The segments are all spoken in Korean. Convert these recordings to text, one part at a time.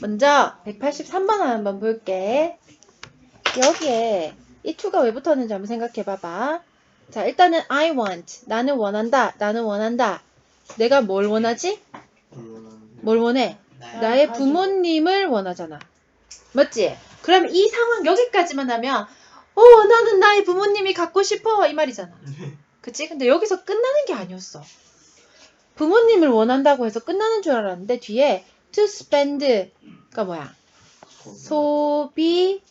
먼저 183번 한번 볼게. 여기에 이 to가 왜 붙었는지 한번 생각해 봐봐. 자, 일단은 I want. 나는 원한다. 나는 원한다. 내가 뭘 원하지? 뭘 원해? 나의 부모님을 원하잖아. 맞지? 그럼 이 상황 여기까지만 하면 어, 나는 나의 부모님이 갖고 싶어. 이 말이잖아. 그치? 근데 여기서 끝나는 게 아니었어. 부모님을 원한다고 해서 끝나는 줄 알았는데 뒤에 to spend가 뭐야?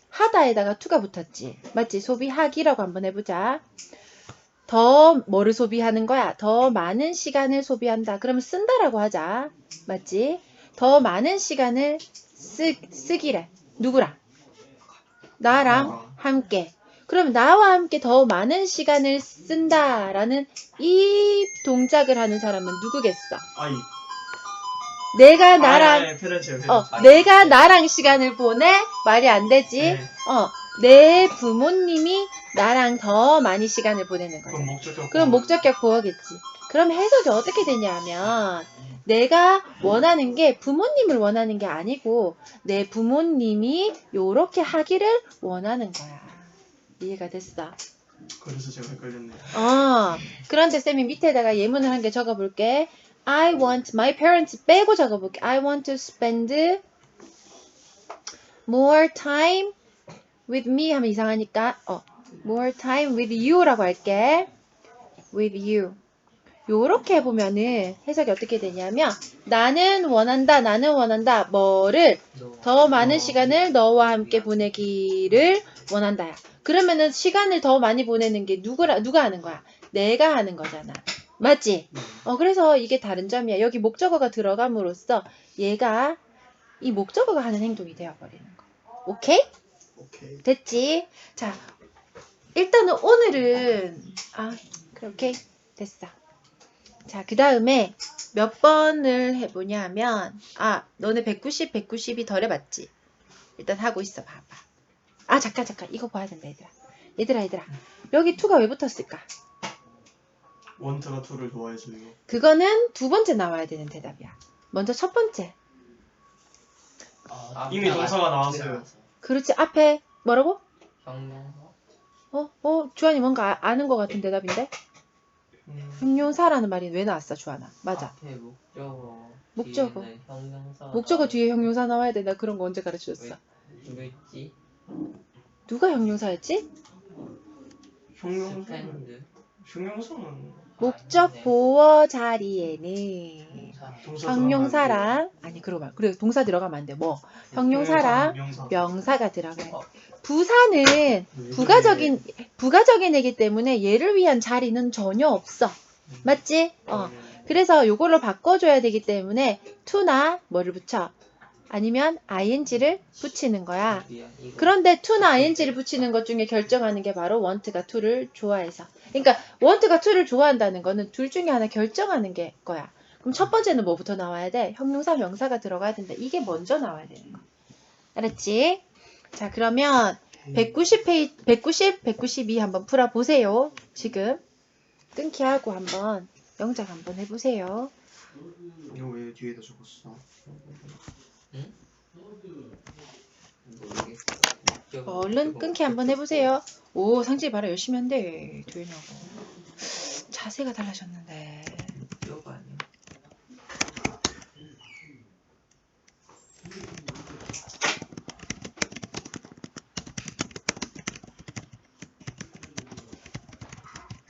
소비하다에다가 to가 붙었지. 맞지? 소비하기라고 한번 해보자. 더 뭐를 소비하는 거야? 더 많은 시간을 소비한다. 그러면 쓴다라고 하자. 맞지? 더 많은 시간을 쓰, 쓰기래. 누구랑? 나랑 함께. 그럼 나와 함께 더 많은 시간을 쓴다라는 이 동작을 하는 사람은 누구겠어? 아이. 내가 나랑 아, 페렌치요. 어, 내가 나랑 시간을 보내? 말이 안 되지. 네. 어, 내 부모님이 나랑 더 많이 시간을 보내는 거야. 그럼 목적격. 그럼 목적격 보어겠지. 그럼 해석이 어떻게 되냐면 내가 원하는 게 부모님을 원하는 게 아니고 내 부모님이 요렇게 하기를 원하는 거야. 이해가 됐어? 그래서 제가 헷갈렸네. 어. 그런데 쌤이 밑에다가 예문을 한 개 적어볼게. I want my parents 빼고 적어볼게. I want to spend more time with me 하면 이상하니까 어 more time with you라고 할게. with you. 요렇게 해보면은 해석이 어떻게 되냐면 나는 원한다 나는 원한다 뭐를 더 많은 시간을 너와 함께 보내기를 원한다 야. 그러면은 시간을 더 많이 보내는 게 누구라 누가 하는 거야? 내가 하는 거잖아. 맞지? 어 그래서 이게 다른 점이야. 여기 목적어가 들어감으로써 얘가 이 목적어가 하는 행동이 되어 버리는 거. 오케이? 오케이. 됐지? 자, 일단은 오늘은 아, 그래 오케이. 됐어. 자, 그 다음에 몇 번을 해 보냐 하면 아, 너네 190 190이 덜 해봤지? 일단 하고 있어 봐봐. 아, 잠깐 잠깐. 이거 봐야 된다, 얘들아. 얘들아, 얘들아. 여기 투가 왜 붙었을까? 원트가 투를 좋아해서 이거. 그거는 두 번째 나와야 되는 대답이야. 먼저 첫 번째. 아, 이미 동사가 나왔어요. 그렇지. 앞에 뭐라고? 형용사 어? 어? 주한이 뭔가 아- 아는 것 같은 대답인데? 음, 형용사라는 말이 왜 나왔어, 주한아? 맞아. 앞에 목적어 목적어. 형용사 목적어 뒤에 형용사 나와야 돼. 나 그런 거 언제 가르쳐줬어? 왜 있지? 누가 형용사였지? 스탠드 형용사는 목적 보어 자리에는 형용사랑 아니 그러고 말 그래 동사 들어가면 안 돼. 뭐 형용사랑 명사. 명사가 들어가요. 부사는 부가적인 부가적인 애기 때문에 얘를 위한 자리는 전혀 없어. 맞지? 어. 그래서 요걸로 바꿔줘야 되기 때문에 to나 뭐를 붙여? 아니면 ing를 붙이는 거야. 그런데 to나 ing를 붙이는 것 중에 결정하는 게 바로 want가 to를 좋아해서. 그러니까 want가 to를 좋아한다는 거는 둘 중에 하나 결정하는 게 거야. 그럼 첫 번째는 뭐부터 나와야 돼? 형용사, 명사가 들어가야 된다. 이게 먼저 나와야 되는 거야. 알았지? 자, 그러면 190 페이지, 190, 192 한번 풀어보세요. 지금. 끊기 하고 한번 영작 한번 해보세요. 이거 왜 뒤에다 적었어? 목적어 얼른 끊기 한번 해보세요. 오, 상진이 말아 열심히 한대. 조연하고. 자세가 달라졌는데. 목적어 아니야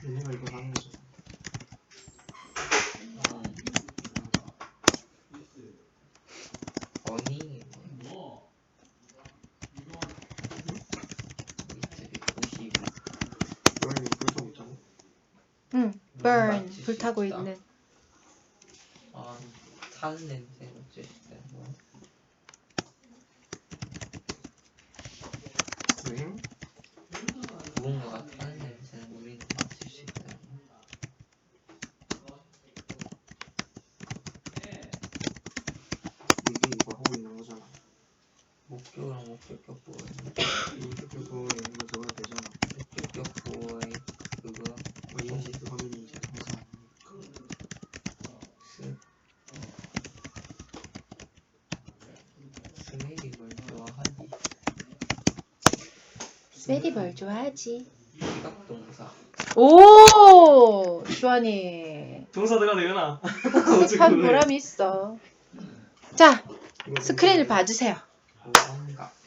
얘네가 이거 하는 거죠. 어니 밑에 190 여기 불도 있잖아. 응, burn. 맞출 수 불 타고 있다. 있는. 아 타는 냄새 어쩔 수 있다 뭐. 왜? 누군가가 타는 냄새는 우리는 맡을 수 있다 이게 이거 하고 있는 거잖아. 목적어랑 목적격 보호 이렇게 보면 이거 넣어야 되잖아. 목적격 보호의 그거 뭐 인식 그거는 이제 동사. 스 스멜이 뭘 좋아하지? 뭘 좋아하지? 시각동사. 오! 주환이. 동사드가 되거나. 복습한 보람이 있어. 자, 스크린을 봐주세요.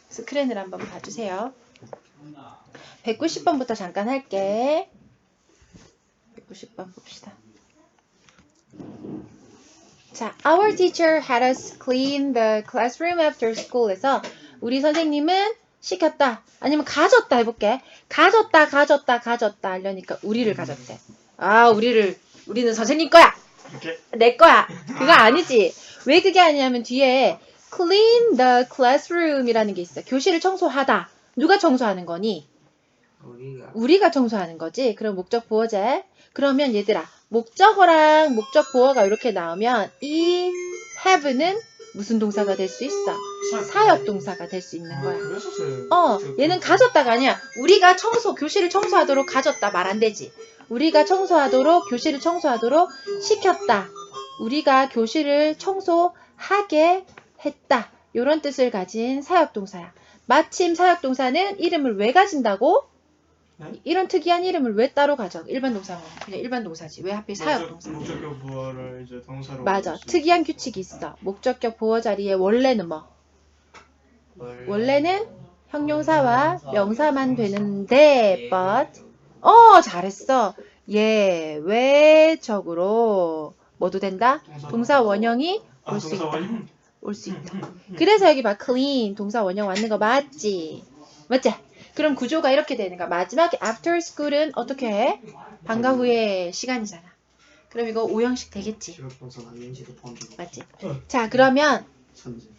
스크린을 한번 봐주세요. 190번부터 잠깐 할게. 190번 봅시다. 자, our teacher had us clean the classroom after school에서 우리 선생님은 시켰다. 아니면 가졌다 해볼게. 가졌다, 가졌다, 가졌다 하려니까 우리를 가졌대. 아, 우리를, 우리는 선생님 거야! 이렇게. 내 거야. 그거 아니지. 왜 그게 아니냐면 뒤에 clean the classroom이라는 게 있어. 교실을 청소하다. 누가 청소하는 거니? 우리가 우리가 청소하는 거지. 그럼 목적 보어제. 그러면 얘들아, 목적어랑 목적 보어가 이렇게 나오면 이 have는 무슨 동사가 될 수 있어? 사역 동사가 될 수 있는 거야. 그랬었어요. 어, 얘는 가졌다가 아니야. 우리가 청소, 교실을 청소하도록 가졌다 말 안 되지. 우리가 청소하도록, 교실을 청소하도록 시켰다. 우리가 교실을 청소하게 했다. 요런 뜻을 가진 사역 동사야. 마침 사역 동사는 이름을 왜 가진다고? 네? 이런 특이한 이름을 왜 따로 가져? 일반 동사는 그냥 일반 동사지. 왜 하필 사역 동사? 목적격 부호를 이제 동사로. 맞아. 특이한 규칙이 있어. 목적격 보어 자리에 원래는 뭐? 원래 는 형용사와 명사만 되는데, but 어, 잘했어. 예외적으로 뭐도 된다? 동사 원형이 아, 올수 동사 있다. 올 수 있다. 그래서 여기 봐, clean 동사 원형 왔는 거 맞지? 맞지? 그럼 구조가 이렇게 되는 거야. 마지막에 after school은 어떻게 해? 방과 후에 시간이잖아. 그럼 이거 오형식 되겠지? 맞지? 어. 자, 그러면 선지.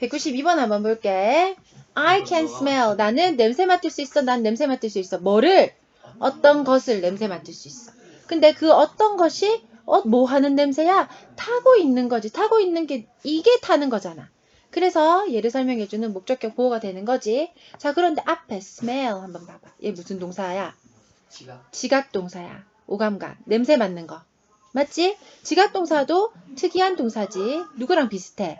192번 한번 볼게. I can smell. 나는 냄새 맡을 수 있어. 난 냄새 맡을 수 있어. 뭐를? 어떤 것을 냄새 맡을 수 있어. 근데 그 어떤 것이 어, 뭐 하는 냄새야? 타고 있는 거지. 타고 있는 게 이게 타는 거잖아. 그래서 얘를 설명해주는 목적격 보호가 되는 거지. 자, 그런데 앞에 smell 한번 봐봐. 얘 무슨 동사야? 지각. 지각 동사야. 오감각. 냄새 맡는 거. 맞지? 지각 동사도 특이한 동사지. 누구랑 비슷해?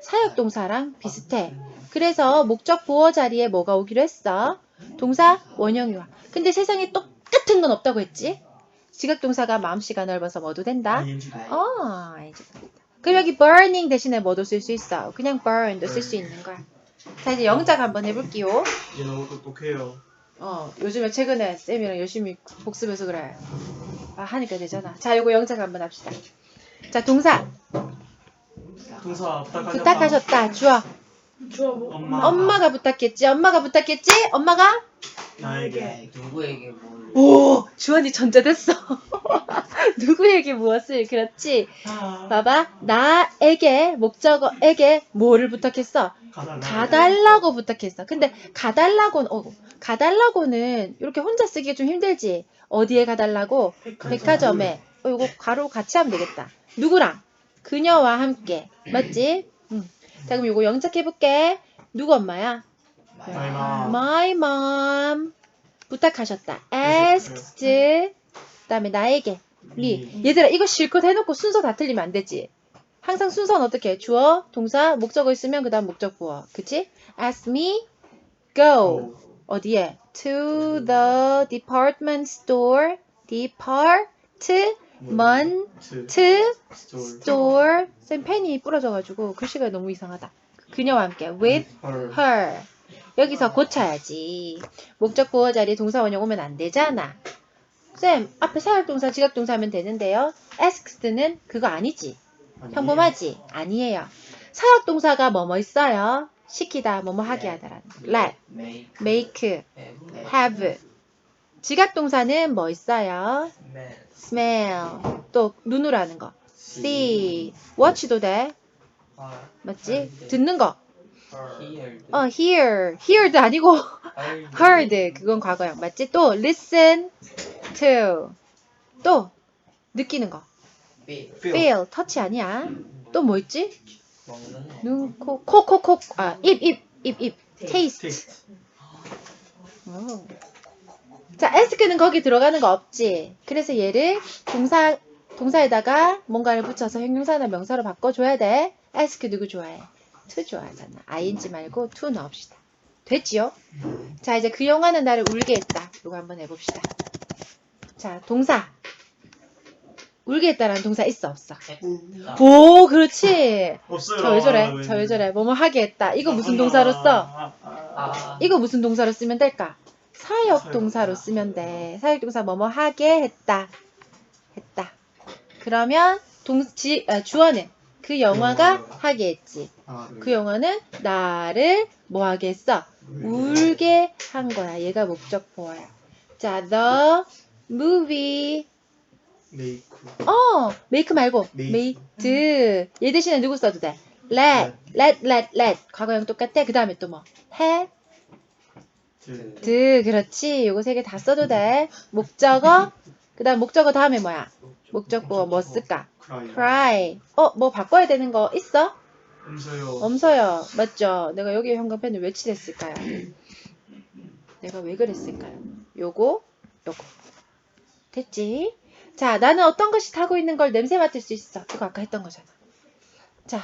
사역 동사랑 비슷해. 그래서 목적 보어 자리에 뭐가 오기로 했어? 동사 원형이 와. 근데 세상에 똑같은 건 없다고 했지? 지각 동사가 마음씨가 넓어서 뭐도 된다? ING. 어, 알지. 그럼 여기 burning 대신에 뭐도 쓸 수 있어? 그냥 burn도 쓸 수 있는 거야. 자, 이제 영작 한번 해볼게요. 얘 너무 똑똑해요. 어, 요즘에 최근에 쌤이랑 열심히 복습해서 그래. 아, 하니까 되잖아. 자, 요거 영작 한번 합시다. 자, 동사. 동사 부탁하셨다. 부탁하셨다. 주어. 엄마. 엄마가 부탁했지. 엄마가 부탁했지. 엄마가 나에게. 누구에게 뭘? 오, 주원이 전자됐어. 누구에게 무엇을? 그렇지. 아, 봐봐. 나에게, 목적어에게 뭐를 부탁했어? 가달라. 가달라고 부탁했어. 근데 가달라고는, 어, 가달라고는 이렇게 혼자 쓰기 좀 힘들지. 어디에 가달라고? 백화점 에. 어, 이거 가로 같이 하면 되겠다. 누구랑? 그녀와 함께. 맞지? 응. 자, 그럼 이거 영작해볼게. 누구 엄마야? My mom. My mom. 부탁하셨다. asked. 그 다음에 나에게. 리. 얘들아, 이거 실컷 해놓고 순서 다 틀리면 안 되지. 항상 순서는 어떻게 해? 주어, 동사, 목적어 있으면 그 다음 목적 부어. 그치? ask me, go. 어디에? to the department store. depart, man, 트. to 스토리. store. 쌤 펜이 부러져가지고 글씨가 너무 이상하다. 그녀와 함께. with her. her. 여기서 고쳐야지. 목적 보어 자리 동사 원형 오면 안 되잖아. 쌤, 앞에 사역동사, 지각동사 하면 되는데요. asked는 그거 아니지. 아니에요. 평범하지? 아니에요. 사역동사가 뭐뭐 있어요? 시키다, 뭐뭐 하게 하다라는. let, make, have, have. 지각 동사는 뭐 있어요? smell. 또 눈으로 하는 거. see. watch도 돼. 맞지? 듣는 거. 어, hear. hear도 아니고 heard 그건 과거형 맞지? 또 listen to 또 느끼는 거 feel, touch 아니야 또 뭐 있지? 눈, 코, 코, 코, 코, 아, 입, 입, 입, 입, taste. Taste. 오. 자, ask는 거기 들어가는 거 없지. 그래서 얘를 동사, 동사에다가 뭔가를 붙여서 형용사나 명사로 바꿔줘야 돼. ask 누구 좋아해? to 좋아하잖아. ing 말고 to 넣읍시다. 됐지요? 자, 이제 그 영화는 나를 울게 했다. 이거 한번 해봅시다. 자, 동사. 울게 했다라는 동사 있어, 없어? 오, 그렇지. 없어요. 저 왜 저래? 아, 저왜 저래? 뭐뭐 하게 했다. 이거 무슨 아, 동사로 써? 아. 아. 이거 무슨 동사로 쓰면 될까? 사역 동사로 동사. 쓰면 돼. 사역 동사 뭐뭐 하게 했다. 했다. 그러면 동, 지, 아, 주어는 그 영화가. 하게 했지. 아, 네. 그 영화는 나를 뭐 하게 했어? 울게 한 거야. 얘가 목적보어야. 자, the movie. 메이크. 어, make 말고 Make. made. 얘 대신에 누구 써도 돼? let, let, let, let. 과거형 똑같아. 그 다음에 또 뭐? had, 드. 드. 그렇지. 요거 세 개 다 써도 돼. 목적어. 그 다음 목적어 다음에 뭐야? 목적보어 뭐 쓸까? cry. 어, 뭐 바꿔야 되는 거 있어? 음소요. 엄서요. 맞죠? 내가 여기 형광펜을 왜 칠했을까요? 내가 왜 그랬을까요? 요거, 요거. 됐지? 자, 나는 어떤 것이 타고 있는 걸 냄새 맡을 수 있어. 이거 아까 했던 거잖아. 자,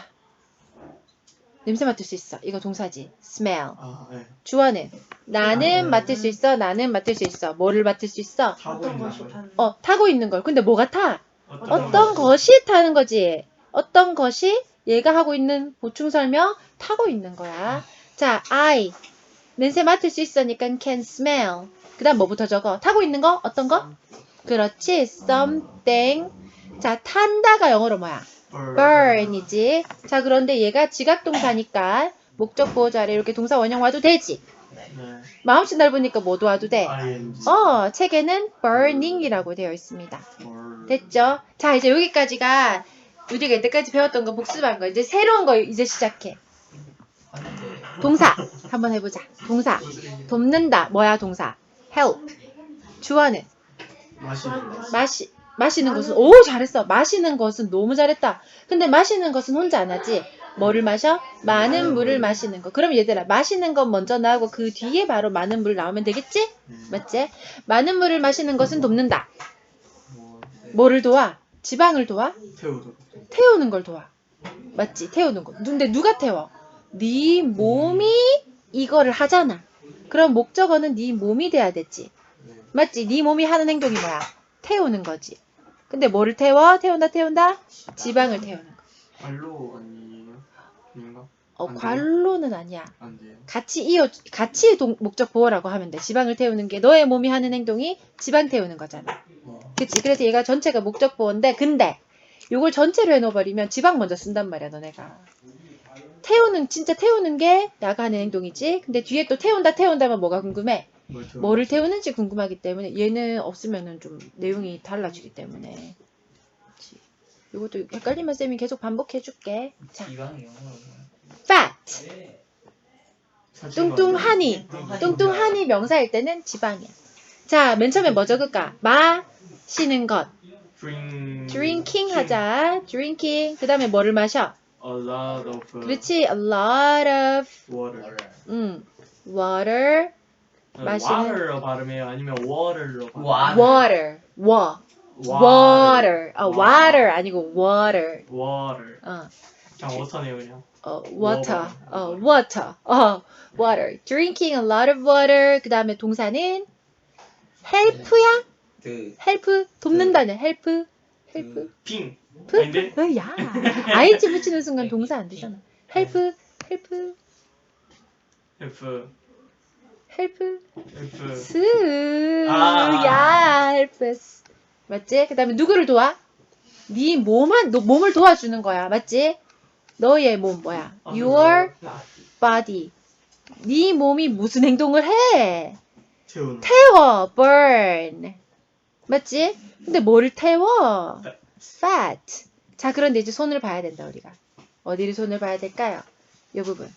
냄새 맡을 수 있어. 이거 동사지. smell. 아, 네. 주어는 나는 아, 맡을 수 있어. 나는 맡을 수 있어. 뭐를 맡을 수 있어? 타고 어떤 있는 것이 거. 타는 어, 타고 있는 걸. 근데 뭐가 타? 어떤, 어떤 것이 타는 거지. 어떤 것이 얘가 하고 있는 보충 설명 타고 있는 거야. 자, I 냄새 맡을 수 있으니까 can smell. 그다음 뭐부터 적어? 타고 있는 거? 어떤 거? 그렇지. something. 자, 탄다가 영어로 뭐야? Burn. burn이지. 자, 그런데 얘가 지각 동사니까 목적 보호 자리에 이렇게 동사 원형 와도 되지. 네. 마음씨 넓으니까 뭐도 와도 돼. ing. 어, 책에는 burning이라고 되어 있습니다. burn. 됐죠? 자, 이제 여기까지가 우리가 이때까지 배웠던 거 복습한 거. 이제 새로운 거 이제 시작해. 동사. 한번 해보자. 동사. 돕는다. 뭐야, 동사? help. 주어는 마시는 거. 마시, 마시는 것은, 오, 잘했어. 마시는 것은 너무 잘했다. 근데 마시는 것은 혼자 안 하지. 뭐를 마셔? 많은 물을 마시는 거. 그럼 얘들아, 마시는 건 먼저 나오고 그 뒤에 바로 많은 물 나오면 되겠지? 네. 맞지? 많은 물을 마시는 것은 돕는다. 뭐, 뭐를 도와? 지방을 도와? 태우는 걸 도와. 맞지? 태우는 거. 근데 누가 태워? 네 몸이 이거를 하잖아. 그럼 목적어는 네 몸이 돼야 됐지. 네. 맞지? 네 몸이 하는 행동이 뭐야? 태우는 거지. 근데 뭐를 태워? 태운다, 태운다? 지방을 태우는 거. 아니에요? 아닌가? 어, 안 돼요? 관로는 아니야. 안 돼요. 같이 이어, 같이 동- 목적 보호라고 하면 돼. 지방을 태우는 게 너의 몸이 하는 행동이 지방 태우는 거잖아. 어. 그치? 그래서 얘가 전체가 목적 보호인데, 근데 요걸 전체로 해놓아버리면 지방 먼저 쓴단 말이야, 너네가. 태우는, 진짜 태우는 게 나가 하는 행동이지. 근데 뒤에 또 태운다, 태운다면 뭐가 궁금해? 뭘 태워? 뭐를 태우는지 궁금하기 때문에 얘는 없으면은 좀 내용이 달라지기 때문에. 그치? 이것도 헷갈리면 쌤이 계속 반복해 줄게. 자, 지방이 영어로. fat. 사진 뚱뚱하니. 봐요. 뚱뚱하니 명사일 때는 지방이야. 자, 맨 처음에 뭐 적을까? 마시는 것. drink. drinking 하자. drinking. 그 다음에 뭐를 마셔? A lot of 그렇지. a lot of, water. 음, water, 네, 마시는- water로 발음해요? 아니면 water로 발음해요? 와. water, wa, water. 어, water 아니고 water. water. 어, 그냥 워터네요 그냥. 어, water, 어, water, 어, water. drinking a lot of water. 그 다음에 동사는 help야? 그 help, 돕는다는 help, help. 빙. 프? 아닌데? 어, 야, ing 붙이는 순간 동사 안 되잖아. help, help, F. help. F. 스, 아. 야, helps. 맞지? 그 다음에 누구를 도와? 네 몸한, 너 몸을 도와주는 거야. 맞지? 너의 몸 뭐야? 아, Your body. 네 몸이 무슨 행동을 해? 태우는. 태워, burn. 맞지? 근데 뭐를 태워? fat. 자, 그런데 이제 손을 봐야 된다, 우리가. 어디를 손을 봐야 될까요? 이 부분.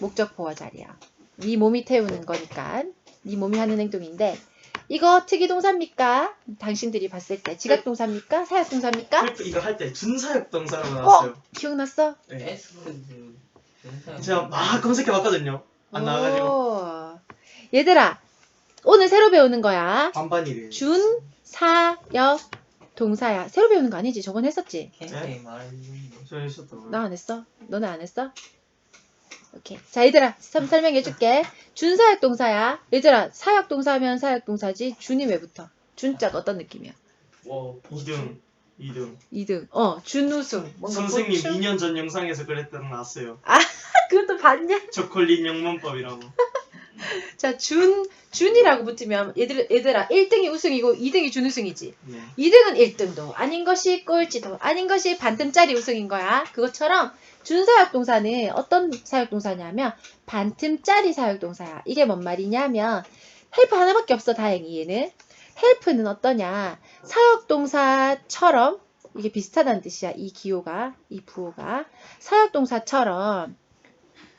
목적 보호 자리야. 네 몸이 태우는 거니까. 네 몸이 하는 행동인데, 이거 특이 동사입니까? 당신들이 봤을 때 지각 동사입니까? 사역 동사입니까? 이거 할 때 준사역 동사라고 나왔어요. 기억났어? 네. 에스크드. 제가 막 검색해 봤거든요. 안 나와가지고 오. 얘들아, 오늘 새로 배우는 거야. 반반이래요. 준, 사, 역, 동사야. 새로 배우는 거 아니지? 저번 했었지? 캠페인 말해주는 저 했었다고요. 나안 했어? 너는 안 했어? 오케이. 자, 얘들아, 설- 설명해 줄게. 준사역 동사야. 얘들아, 사역 동사면 사역 동사지. 준이 왜 붙어? 준자가 어떤 느낌이야? 와 2등 2등 2등. 어, 준우승. 뭔가 선생님 보충? 2년 전 영상에서 그랬던 나왔어요 그것도 봤냐? 초콜릿 영문법이라고 자, 준, 준이라고 붙으면 얘들, 얘들아, 1등이 우승이고 2등이 준우승이지. 네 2등은 1등도 아닌 것이 꼴찌도 아닌 것이 반틈짜리 우승인 거야. 그것처럼 준사역 동사는 어떤 사역 동사냐면 반틈짜리 사역 동사야. 이게 뭔 말이냐면 헬프 하나밖에 없어 다행히 얘는. 헬프는 어떠냐? 사역 동사처럼 이게 비슷하다는 뜻이야. 이 기호가 이 부호가 사역 동사처럼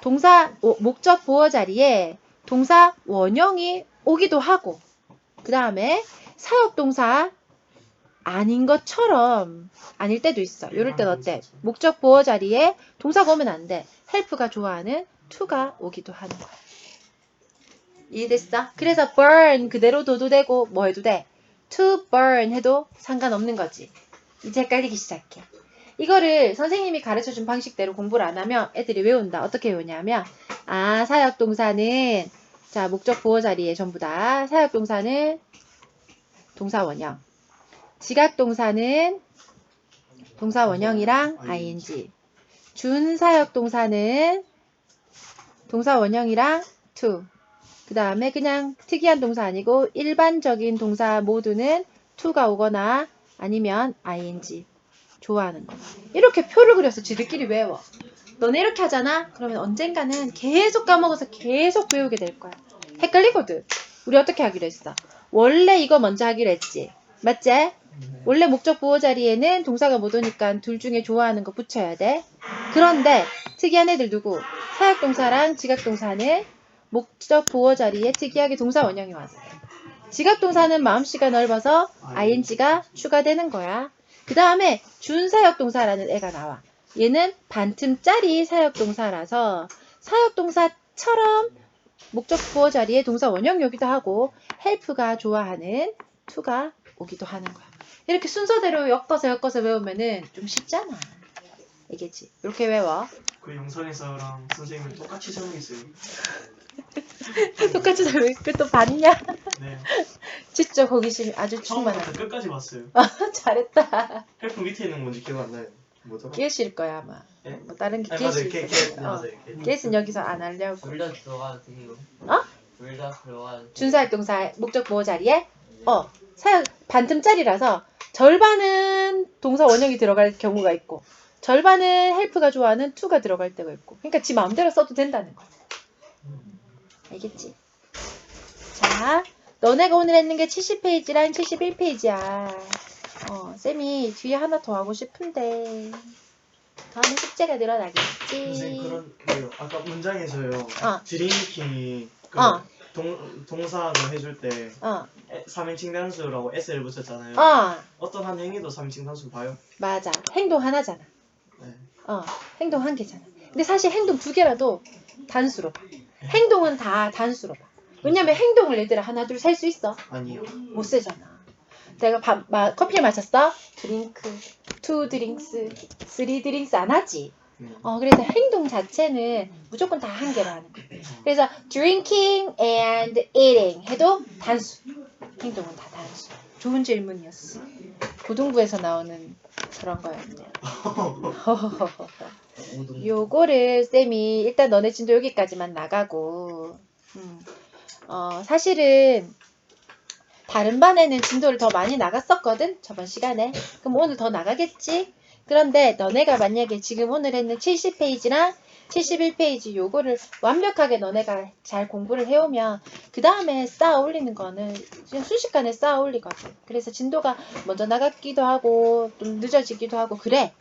동사 오- 목적 보어 자리에 동사 원형이 오기도 하고 그 다음에 사역 동사 아닌 것처럼 아닐 때도 있어. 이럴 땐 어때? 목적 보어 자리에 동사가 오면 안 돼. 헬프가 좋아하는 to가 오기도 하는 거야. 이해됐어? 그래서 burn 그대로 둬도 되고 뭐 해도 돼. to burn 해도 상관없는 거지. 이제 헷갈리기 시작해. 이거를 선생님이 가르쳐 준 방식대로 공부를 안 하면 애들이 외운다. 어떻게 외우냐면 아 사역 동사는 자 목적 보어 자리에 전부 다 사역 동사는 동사 원형 지각 동사는 동사 원형이랑 ing. 준 사역 동사는 동사 원형이랑 to. 그 다음에 그냥 특이한 동사 아니고 일반적인 동사 모두는 to가 오거나 아니면 ing. 좋아하는 거. 이렇게 표를 그려서 지들끼리 외워. 너네 이렇게 하잖아? 그러면 언젠가는 계속 까먹어서 계속 외우게 될 거야. 헷갈리거든. 우리 어떻게 하기로 했어? 원래 이거 먼저 하기로 했지. 맞지? 원래 목적 보호 자리에는 동사가 못 오니까 둘 중에 좋아하는 거 붙여야 돼. 그런데 특이한 애들 누구? 사역 동사랑 지각 동사는 목적 보호 자리에 특이하게 동사 원형이 왔어. 지각 동사는 마음씨가 넓어서 ing가 추가되는 거야. 그 다음에 준사역 동사라는 애가 나와. 얘는 반틈짜리 사역 동사라서 사역 동사처럼 목적 보호 자리에 동사 원형이 오기도 하고 헬프가 좋아하는 to가 오기도 하는 거야. 이렇게 순서대로 엮어서 엮어서 외우면은 좀 쉽잖아. 알겠지? 이렇게 외워. 그 영상에서랑 선생님이 똑같이 설명했어요 똑같이 설명. 그또 봤냐? 네 진짜 호기심이 아주 처음부터 충만하다. 끝까지 봤어요 잘했다. 헬프 밑에 있는 건 뭔지 기억 안 나요 뭐더라? 깨실 거야 아마. 예? 뭐 다른 게 아니 맞아요 깨실 걔, 거야. 걔, 어. 맞아요 걔. 깨는 여기서 안 하려고. 둘다 들어가도 돼요 어? 둘다 들어가도 돼요 준사역 동사 목적 보호 자리에 어 사역 반틈짜리라서 절반은 동사 원형이 들어갈 경우가 있고 절반은 헬프가 좋아하는 to가 들어갈 때가 있고 그러니까 지 마음대로 써도 된다는 거야 알겠지? 자 너네가 오늘 했는 게 70페이지랑 71페이지야 어 쌤이 뒤에 하나 더 하고 싶은데 더 하면 숙제가 늘어나겠지 선생님 그런 그 아까 문장에서요 어. 드링킹이 그 어. 동, 동사로 해줄 때 어, 3인칭 단수라고 S를 붙였잖아요 어, 어떤 한 행위도 3인칭 단수 봐요? 맞아. 행동 하나잖아. 네. 어, 행동 한 개잖아. 근데 사실 행동 두 개라도 단수로 봐. 행동은 다 단수로 봐. 왜냐면 행동을 얘들아 하나 둘 셀 수 있어. 아니요 못 세잖아. 내가 밥, 마, 커피를 마셨어? 드링크, 투 드링스, 쓰리 드링스 안 하지. 네. 어, 그래서 행동 자체는 무조건 다 한 개로 하는 거야. 그래서 drinking and eating 해도 단수. 행동은 다 단수. 좋은 질문이었어. 고등부에서 나오는 그런 거였네요. 요거를 쌤이 일단 너네 진도 여기까지만 나가고 음, 어, 사실은 다른 반에는 진도를 더 많이 나갔었거든 저번 시간에 그럼 오늘 더 나가겠지 그런데 너네가 만약에 지금 오늘 했는 70페이지랑 71페이지 요거를 완벽하게 너네가 잘 공부를 해오면 그 다음에 쌓아 올리는 거는 그냥 순식간에 쌓아 올리거든. 그래서 진도가 먼저 나갔기도 하고 좀 늦어지기도 하고 그래.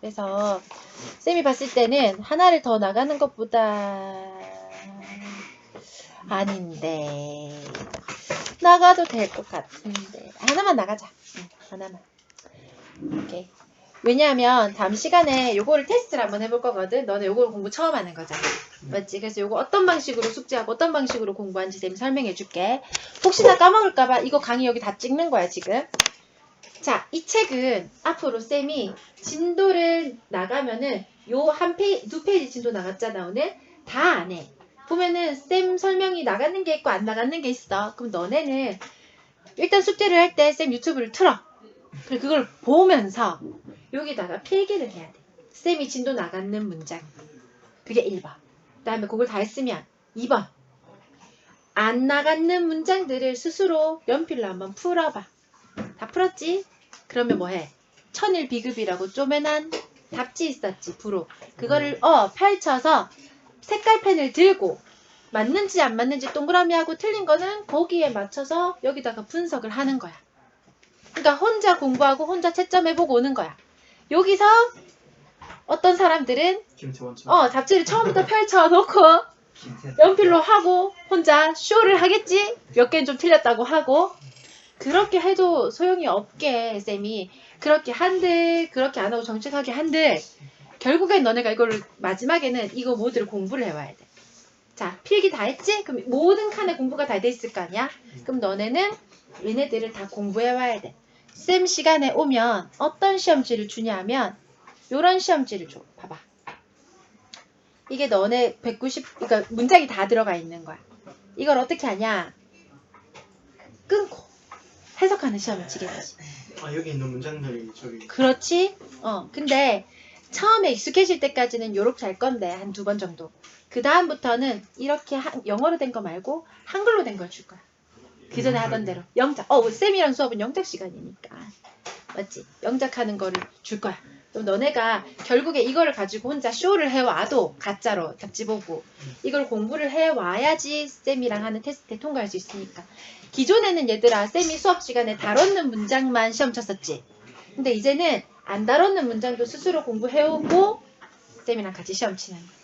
그래서 쌤이 봤을 때는 하나를 더 나가는 것보다 아닌데. 나가도 될 것 같은데. 하나만 나가자. 응, 하나만. 오케이 왜냐하면 다음 시간에 요거를 테스트를 한번 해볼 거거든 너네 요거를 공부 처음 하는 거잖아 맞지? 그래서 요거 어떤 방식으로 숙제하고 어떤 방식으로 공부하는지 쌤이 설명해 줄게 혹시나 까먹을까봐 이거 강의 여기 다 찍는 거야 지금 자, 이 책은 앞으로 쌤이 진도를 나가면은 요 한 페이지, 두 페이지 진도 나갔잖아, 오늘. 다 안 해. 보면은 쌤 설명이 나가는 게 있고 안 나가는 게 있어. 그럼 너네는 일단 숙제를 할 때 쌤 유튜브를 틀어. 그리고 그걸 보면서 여기다가 필기를 해야 돼. 쌤이 진도 나가는 문장. 그게 1번. 그 다음에 그걸 다 했으면 2번. 안 나가는 문장들을 스스로 연필로 한번 풀어봐. 다 풀었지? 그러면 뭐해? 천일 비급이라고 쪼매난 답지 있었지, 부로. 그거를, 어, 펼쳐서 색깔펜을 들고 맞는지 안 맞는지 동그라미 하고 틀린 거는 거기에 맞춰서 여기다가 분석을 하는 거야. 그러니까 혼자 공부하고 혼자 채점해보고 오는 거야. 여기서 어떤 사람들은 김태원처럼. 어 잡지를 처음부터 펼쳐놓고. 연필로 하고 혼자 쇼를 하겠지? 몇 개는 좀 틀렸다고 하고 그렇게 해도 소용이 없게 쌤이 그렇게 한들 그렇게 안 하고 정직하게 한들 결국엔 너네가 이거를 마지막에는 이거 모두를 공부를 해와야 돼. 자 필기 다 했지? 그럼 모든 칸에 공부가 다 돼 있을 거 아니야? 그럼 너네는 얘네들을 다 공부해와야 돼. 쌤 시간에 오면 어떤 시험지를 주냐면 요런 시험지를 줘. 봐봐. 이게 너네 190, 그러니까 문장이 다 들어가 있는 거야. 이걸 어떻게 하냐? 끊고 해석하는 시험을 치겠지. 아 여기 있는 문장들이 저기. 그렇지? 어, 근데 처음에 익숙해질 때까지는 요렇게 할 건데 한 두 번 정도. 그 다음부터는 이렇게 한- 영어로 된 거 말고 한글로 된 걸 줄 거야. 그 전에 하던 대로 영작. 어, 쌤이랑 수업은 영작 시간이니까. 맞지? 영작하는 거를 줄 거야. 그럼 너네가 결국에 이거를 가지고 혼자 쇼를 해와도 가짜로 잡지 보고 이걸 공부를 해와야지 쌤이랑 하는 테스트에 통과할 수 있으니까. 기존에는 얘들아 쌤이 수업 시간에 다뤘는 문장만 시험 쳤었지. 근데 이제는 안 다뤘는 문장도 스스로 공부해오고 쌤이랑 같이 시험 치는 거야.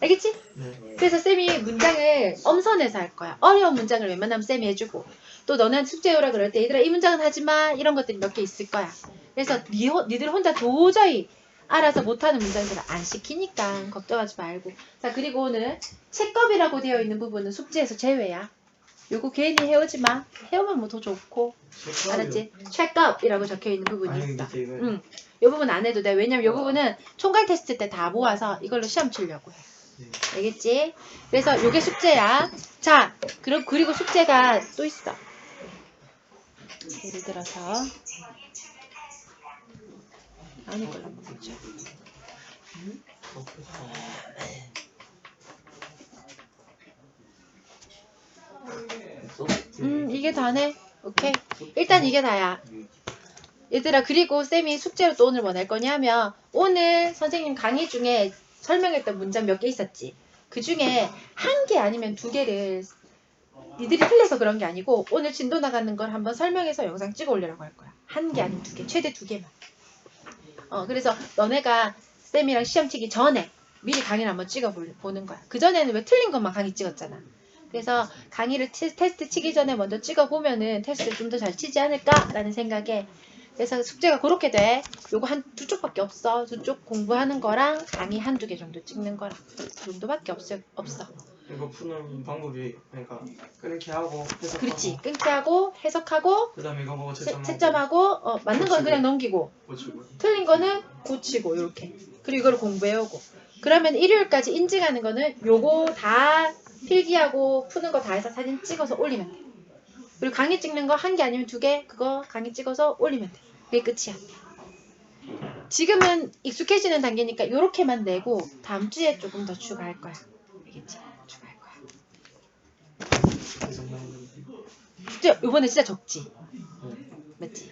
알겠지? 네. 그래서 쌤이 문장을 엄선해서 할 거야. 어려운 문장을 웬만하면 쌤이 해주고 또 너는 숙제 오라 그럴 때 얘들아 이 문장은 하지 마 이런 것들이 몇 개 있을 거야. 그래서 니, 호- 니들 혼자 도저히 알아서 못하는 문장들을 안 시키니까 걱정하지 말고 자 그리고 오늘 책겁이라고 되어 있는 부분은 숙제에서 제외야. 요거 괜히 해오지 마. 해오면 뭐 더 좋고 알았지? checkup이라고 적혀 있는 부분이 있어. 응. 이 부분 안 해도 돼. 왜냐면 이 부분은 총괄 테스트 때 다 모아서 이걸로 시험 치려고 해. 네. 알겠지? 그래서 요게 숙제야. 자, 그럼 그리고 숙제가 또 있어. 예를 들어서 아니 걸로 한번 보자. 음, 이게 다네. 오케이. 일단 이게 다야. 얘들아, 그리고 쌤이 숙제로 또 오늘 뭐 낼 거냐면, 오늘 선생님 강의 중에 설명했던 문장 몇 개 있었지. 그 중에 한 개 아니면 두 개를 니들이 틀려서 그런 게 아니고, 오늘 진도 나가는 걸 한번 설명해서 영상 찍어 올리라고 할 거야. 한 개 아니면 두 개, 최대 두 개만. 어, 그래서 너네가 쌤이랑 시험 치기 전에 미리 강의를 한번 찍어 볼- 보는 거야. 그전에는 왜 틀린 것만 강의 찍었잖아. 그래서 강의를 티- 테스트 치기 전에 먼저 찍어보면은 테스트를 좀더 잘 치지 않을까라는 생각에 그래서 숙제가 그렇게 돼. 요거 한 두 쪽밖에 없어. 두 쪽 공부하는 거랑 강의 한두 개 정도 찍는 거랑 그 정도밖에 없어. 없어. 이거 푸는 방법이 그러니까 끊기 하고 해석하고 그렇지. 끊기 하고 해석하고 그다음에 이거 보고 채- 채점하고 채점하고 어, 맞는 건 그냥 넘기고 고치고 틀린 거는 고치고 이렇게 그리고 이걸 공부해오고 그러면 일요일까지 인증하는 거는 요거 다 필기하고 푸는 거 다 해서 사진 찍어서 올리면 돼 그리고 강의 찍는 거 한 개 아니면 두 개 그거 강의 찍어서 올리면 돼 그게 끝이야 지금은 익숙해지는 단계니까 요렇게만 내고 다음 주에 조금 더 추가할 거야 알겠지? 추가할 거야 진짜 요번에 진짜 적지 맞지?